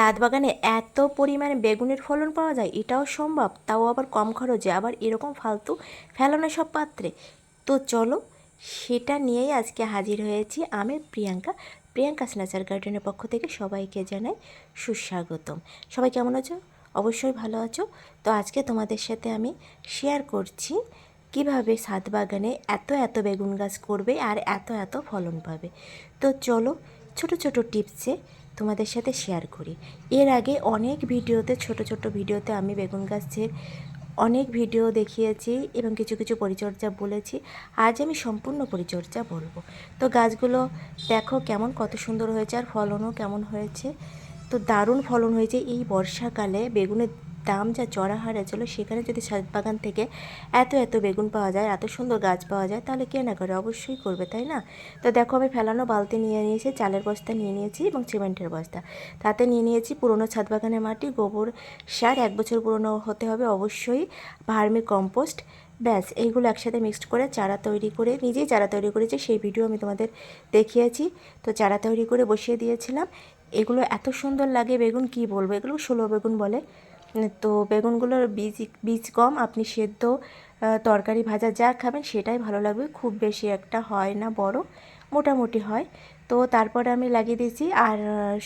ছাদ বাগানে এত পরিমাণে বেগুনের ফলন পাওয়া যায়, এটাও সম্ভব? তাও আবার কম খরচে, আবার এরকম ফালতু ফেলানো সব পাত্রে। তো চলো, সেটা নিয়েই আজকে হাজির হয়েছি আমি প্রিয়াঙ্কা। প্রিয়াঙ্কা স্ন্যাচার গার্ডেনের পক্ষ থেকে সবাইকে জানাই সুস্বাগতম। সবাই কেমন আছো? অবশ্যই ভালো আছো। তো আজকে তোমাদের সাথে আমি শেয়ার করছি কীভাবে ছাদ বাগানে এত এত বেগুন গাছ করবে আর এত এত ফলন পাবে। তো চলো, ছোট ছোট টিপসে তোমাদের সাথে শেয়ার করি। এর আগে অনেক ভিডিওতে, ছোট ছোট ভিডিওতে আমি বেগুন গাছের অনেক ভিডিও দেখিয়েছি এবং কিছু কিছু পরিচর্যা বলেছি। আজ আমি সম্পূর্ণ পরিচর্যা বলব। তো গাছগুলো দেখো কেমন, কত সুন্দর হয়েছে আর ফলনও কেমন হয়েছে। তো দারুণ ফলন হয়েছে এই বর্ষাকালে বেগুনের দাম যা চড়া হারে ছিল, সেখানে যদি ছাদ বাগান থেকে এত এত বেগুন পাওয়া যায়, এত সুন্দর গাছ পাওয়া যায়, তাহলে কে না করে? অবশ্যই করবে, তাই না? তো দেখো, আমি ফেলানো বালতি নিয়ে নিয়েছি, চালের বস্তা নিয়ে নিয়েছি এবং সিমেন্টের বস্তা। তাতে নিয়ে নিয়েছি পুরনো ছাদ বাগানের মাটি, গোবর সার, এক বছর পুরনো হতে হবে অবশ্যই, ভার্মি কম্পোস্ট, ব্যাস, এইগুলো একসাথে মিক্সড করে চারা তৈরি করে, নিজেই চারা তৈরি করেছি, সেই ভিডিও আমি তোমাদের দেখিয়েছি। তো চারা তৈরি করে বসিয়ে দিয়েছিলাম। এগুলো এত সুন্দর লাগে, বেগুন কি বলব? এগুলো ষোলো বেগুন বলে। তো বেগুনগুলোর বীজ বীজ কম, আপনি সেদ্ধ তরকারি ভাজা যা খাবেন সেটাই ভালো লাগবে, খুব বেশি একটা হয় না, বড়, মোটামুটি হয়। তো তারপরে আমি লাগিয়ে দিয়েছি, আর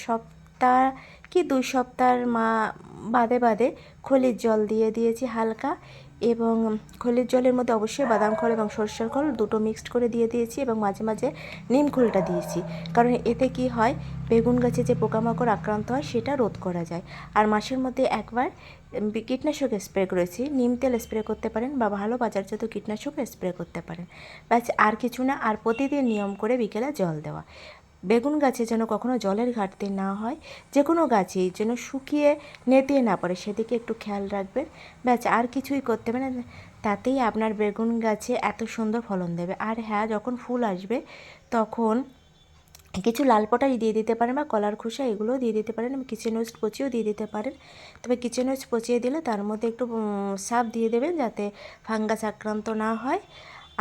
সপ্তাহ কি দুই সপ্তাহ মা, বাদে বাদে খলির জল দিয়ে দিয়েছি হালকা এবং খলির জলের মধ্যে অবশ্যই বাদাম খোল এবং সরষের খোল দুটো মিক্সড করে দিয়ে দিয়েছি এবং মাঝে মাঝে নিম খোলটা দিয়েছি। কারণ এতে কি হয়, বেগুন গাছে যে পোকামাকড় আক্রান্ত হয়, সেটা রোধ করা যায়। আর মাসের মধ্যে একবার কীটনাশক স্প্রে করেছি। নিম তেল স্প্রে করতে পারেন বা ভালো বাজারজাত কীটনাশক স্প্রে করতে পারেন। ব্যাস, আর কিছু না, আর প্রতিদিন নিয়ম করে বিকেলে জল দেওয়া। বেগুন গাছে যেন কখনো জলের ঘাটতি না হয়, যে কোনো গাছেই যেন শুকিয়ে নেতিয়ে না পড়ে, সেদিকে একটু খেয়াল রাখবেন। ব্যাস, আর কিছুই করতে হবে না। তাতেই আপনার বেগুন গাছে এত সুন্দর ফলন দেবে। আর হ্যাঁ যখন ফুল আসবে, তখন কিছু লাল পটাই দিয়ে দিতে পারেন বা কলার খোসা, এগুলোও দিয়ে দিতে পারেন। কিচেন ওয়েস্ট পচিয়েও দিয়ে দিতে পারেন। তবে কিচেন ওয়েস্ট পচিয়ে দিলে তার মধ্যে একটু সাপ দিয়ে দেবেন যাতে ফাঙ্গাস আক্রান্ত না হয়।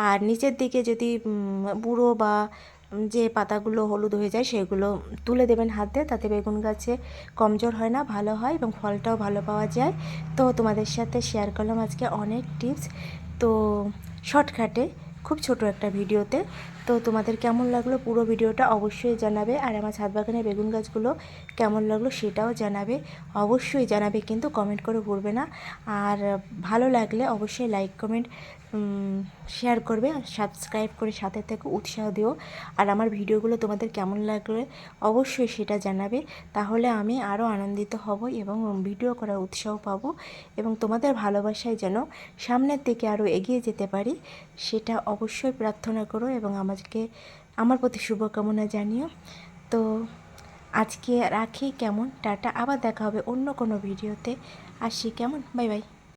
আর নিচের দিকে যদি বুড়ো বা যে পাতাগুলো হলুদ হয়ে যায় সেগুলো তুলে দেবেন হাত তাতে বেগুন গাছে কমজোর হয় না, ভালো হয় এবং ফলটাও ভালো পাওয়া যায়। তো তোমাদের সাথে শেয়ার করলাম আজকে অনেক টিপস তো শর্টকাটে খুব ছোট একটা ভিডিওতে তো তোমাদের কেমন লাগল পুরো ভিডিওটা অবশ্যই জানাবে। আর আমার ছাদ বাগানের বেগুন গাছগুলো কেমন লাগল সেটাও জানাবে। অবশ্যই জানাবে, কিন্তু কমেন্ট করে ভুলবে না। আর ভালো লাগলে অবশ্যই লাইক কমেন্ট শেয়ার করবে। সাবস্ক্রাইব করে সাথে থেকে, উৎসাহ দিও। আর আমার ভিডিওগুলো তোমাদের কেমন লাগলে অবশ্যই সেটা জানাবে। তাহলে আমি আরও আনন্দিত হব এবং ভিডিও করার উৎসাহ পাবো এবং তোমাদের ভালোবাসায় যেন সামনের দিকে আরও এগিয়ে যেতে পারি, সেটা অবশ্যই প্রার্থনা করো এবং আমাকে আমার প্রতি শুভকামনা জানিও। তো আজকে রাখি, কেমন? টাটা, আবার দেখা হবে অন্য কোনো ভিডিওতে। আসি, কেমন? Bye bye.